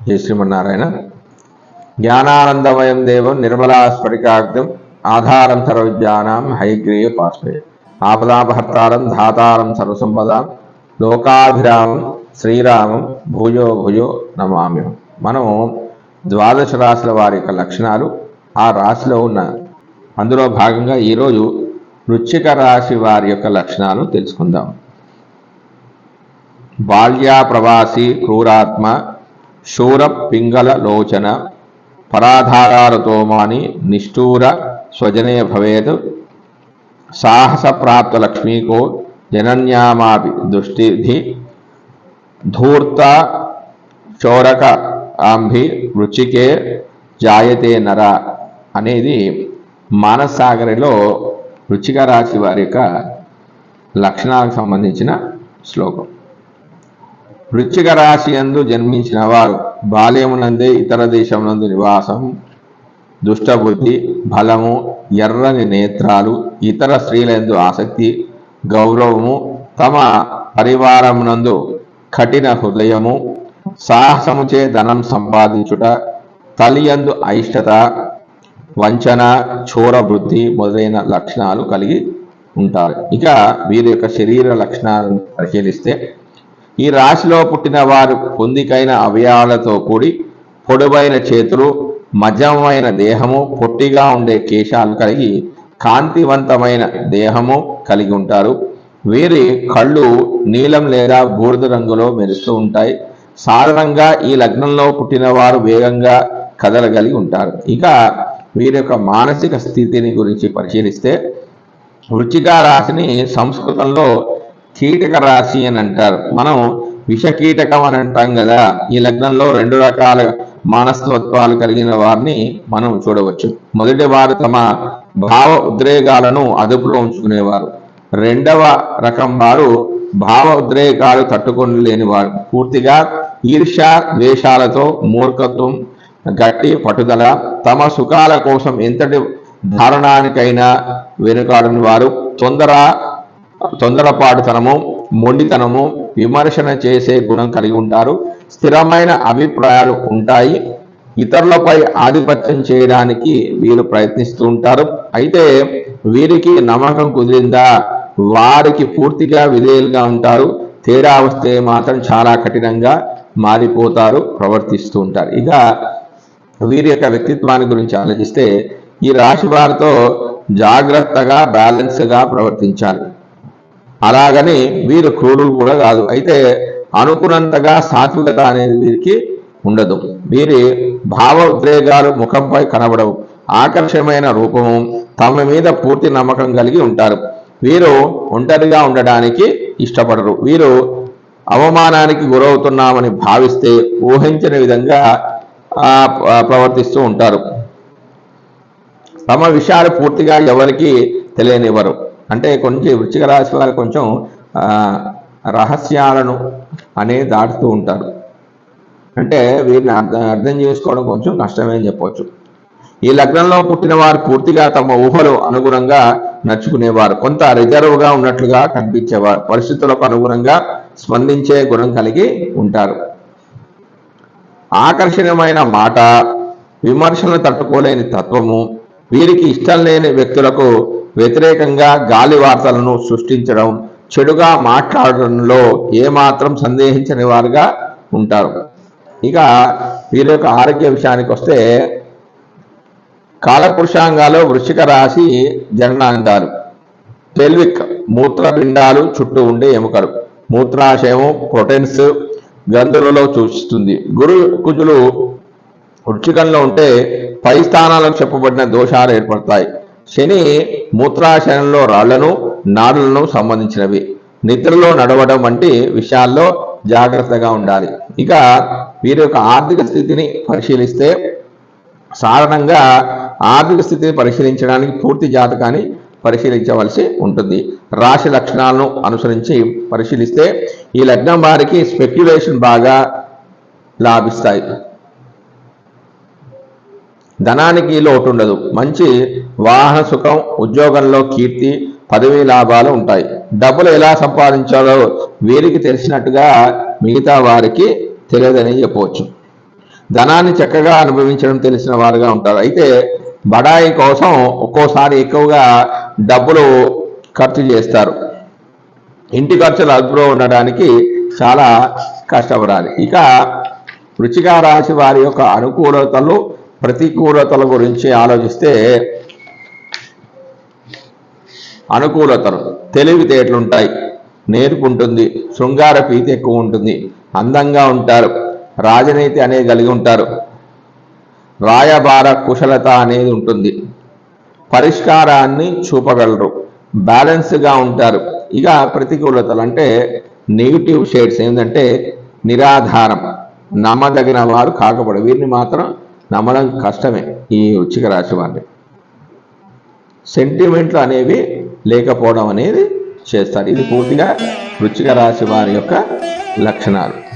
జై శ్రీమన్నారాయణ. జ్ఞానానందమయం దేవం నిర్మలా స్ఫటికాగ్రం ఆధారం సర్వజ్ఞానం హైగ్రీయ పాస్మే ఆపదాపహర్తారం ధాతారం సర్వసంపదాం లోకాభిరామం శ్రీరామం భూయో భూయో నమామి మనం ద్వాదశ రాశుల వారి యొక్క లక్షణాలు ఆ రాశిలో ఉన్న అందులో భాగంగా ఈరోజు వృశ్చిక రాశి వారి యొక్క లక్షణాలు తెలుసుకుందాం. బాల్యా ప్రవాసి క్రూరాత్మ శూర పింగళ లోచన పరాధారాలతోమాని నిష్ఠూర స్వజనే భవేత్ సాహస ప్రాప్త లక్ష్మీకో జనన్యామాపి దుష్టిధి ధూర్త చోరక ఆంభి వృచ్చికే జాయతే నర అనేది మానసాగరిలో వృచ్చిక రాశి వారి యొక్క లక్షణాలకు సంబంధించిన శ్లోకం. వృచ్చిక రాశి యందు జన్మించిన వారు బాల్యమునందే ఇతర దేశమునందు నివాసం దుష్టబుద్ధి బలము ఎర్రని నేత్రాలు ఇతర స్త్రీలందు ఆసక్తి గౌరవము తమ పరివారమునందు కఠిన హృదయము సాహసముచే ధనం సంపాదించుట తలియందు అయిష్టత వంచన చోర వృద్ధి మొదలైన లక్షణాలు కలిగి ఉంటారు. ఇక వీరి యొక్క శరీర లక్షణాలను పరిశీలిస్తే ఈ రాశిలో పుట్టిన వారు పొందికైన అవయవాలతో కూడి పొడవైన చేతులు మధ్యమైన దేహము పొట్టిగా ఉండే కేశాలు కలిగి కాంతివంతమైన దేహము కలిగి ఉంటారు. వీరి కళ్ళు నీలం లేదా బూడిద రంగులో మెరుస్తూ ఉంటాయి. సాధారణంగా ఈ లగ్నంలో పుట్టిన వారు వేగంగా కదలగలిగి ఉంటారు. ఇక వీరి యొక్క మానసిక స్థితిని గురించి పరిశీలిస్తే వృచ్చిక రాశిని సంస్కృతంలో కీటక రాశి అని అంటారు. మనం విషకీటకం అని అంటాం కదా. ఈ లగ్నంలో రెండు రకాల మానస్తత్వాలు కలిగిన వారిని మనం చూడవచ్చు. మొదటి వారు తమ భావ ఉద్రేగాలను అదుపులో ఉంచుకునేవారు. రెండవ రకం వారు భావ ఉద్రేకాలు తట్టుకొని లేని వారు పూర్తిగా ఈర్ష్య ద్వేషాలతో మూర్ఖత్వం గట్టి పట్టుదల తమ సుఖాల కోసం ఎంతటి ధారణానికైనా వెనుకాడని వారు తొందర తొందరపాటుతనము మొండితనము విమర్శన చేసే గుణం కలిగి ఉంటారు. స్థిరమైన అభిప్రాయాలు ఉంటాయి. ఇతరులపై ఆధిపత్యం చేయడానికి వీరు ప్రయత్నిస్తూ ఉంటారు. అయితే వీరికి నమ్మకం కుదిరిందా? వారికి పూర్తిగా విధేయులుగా ఉంటారు. తేడా వస్తే మాత్రం చాలా కఠినంగా మారిపోతారు ప్రవర్తిస్తూ ఉంటారు. ఇక వీరి యొక్క వ్యక్తిత్వాన్ని గురించి ఆలోచిస్తే ఈ రాశి వారితో జాగ్రత్తగా బ్యాలెన్స్గా ప్రవర్తించాలి. అలాగని వీరు క్రూరులు కూడా కాదు. అయితే అనుకున్నంతగా సాత్వికత అనేది వీరికి ఉండదు. వీరి భావ ఉద్రేగాలు ముఖంపై కనబడవు. ఆకర్షమైన రూపము తమ మీద పూర్తి నమ్మకం కలిగి ఉంటారు. వీరు ఒంటరిగా ఉండడానికి ఇష్టపడరు. వీరు అవమానానికి గురవుతున్నామని భావిస్తే ఊహించిన విధంగా ప్రవర్తిస్తూ ఉంటారు. తమ విషయాలు పూర్తిగా ఎవరికి తెలియనివ్వరు. అంటే కొంచెం వృచ్చిక రాశి వారు కొంచెం రహస్యాలను అనే దాటుతూ ఉంటారు. అంటే వీరిని అర్థం అర్థం చేసుకోవడం కొంచెం కష్టమే అని చెప్పవచ్చు ఈ లగ్నంలో పుట్టిన వారు పూర్తిగా తమ ఊహలు అనుగుణంగా నడుచుకునేవారు. కొంత రిజర్వ్గా ఉన్నట్లుగా కనిపించేవారు. పరిస్థితులకు అనుగుణంగా స్పందించే గుణం కలిగి ఉంటారు. ఆకర్షణీయమైన మాట విమర్శలను తట్టుకోలేని తత్వము వీరికి ఇష్టం లేని వ్యక్తులకు వ్యతిరేకంగా గాలి వార్తలను సృష్టించడం చెడుగా మాట్లాడడంలో ఏమాత్రం సందేహించని వారుగా ఉంటారు. ఇక వీరి యొక్క ఆరోగ్య విషయానికి వస్తే కాలపురుషాంగాలు వృషిక రాశి జననాంగాలు. పెల్విక్ మూత్రపిండాలు చుట్టూ ఉండే ఎముకలు. మూత్రాశయము ప్రొటెన్స్ గ్రంథులలో సూచిస్తుంది గురు కుజులు వృక్షికంలో ఉంటే పై స్థానాలకు చెప్పబడిన దోషాలు ఏర్పడతాయి. శని మూత్రాశయంలో రాళ్ళను నాడులను సంబంధించినవి. నిద్రలో నడవడం వంటి విషయాల్లో జాగ్రత్తగా ఉండాలి. ఇక వీరి యొక్క ఆర్థిక స్థితిని పరిశీలిస్తే సాధారణంగా ఆర్థిక స్థితిని పరిశీలించడానికి పూర్తి జాతకాన్ని పరిశీలించవలసి ఉంటుంది. రాశి లక్షణాలను అనుసరించి పరిశీలిస్తే ఈ లగ్నం వారికి స్పెక్యులేషన్ బాగా లాభిస్తాయి. ధనానికి లోటు ఉండదు. మంచి వాహన సుఖం ఉద్యోగంలో కీర్తి పదవి లాభాలు ఉంటాయి. డబ్బులు ఎలా సంపాదించాలో వీరికి తెలిసినట్టుగా మిగతా వారికి తెలియదని చెప్పవచ్చు. ధనాన్ని చక్కగా అనుభవించడం తెలిసిన వారుగా ఉంటారు. అయితే బడాయి కోసం ఒక్కోసారి ఎక్కువగా డబ్బులు ఖర్చు చేస్తారు. ఇంటి ఖర్చులు అదుపులో ఉండడానికి చాలా కష్టపడాలి. ఇక వృచ్చిక రాశి వారి యొక్క అనుకూలతలు ప్రతికూలతల గురించి ఆలోచిస్తే అనుకూలతలు తెలివితేటలు ఉంటాయి నేర్పు ఉంటుంది శృంగార ప్రీతి ఎక్కువ ఉంటుంది అందంగా ఉంటారు. రాజనీతి అనేది కలిగి ఉంటారు. రాయబార కుశలత అనేది ఉంటుంది. పరిష్కారాన్ని చూపగలరు. బ్యాలెన్స్గా ఉంటారు. ఇక ప్రతికూలతలు అంటే నెగిటివ్ షేడ్స్ ఏంటంటే నిరాధారం. నమ్మదగిన వారు కాకపోవడం వీరిని మాత్రం నమ్మడం కష్టమే ఈ వృచ్చిక రాశి వారిని. సెంటిమెంట్లు అనేవి లేకపోవడం అనేది చేస్తారు. ఇది పూర్తిగా వృచ్చిక రాశి వారి యొక్క లక్షణాలు.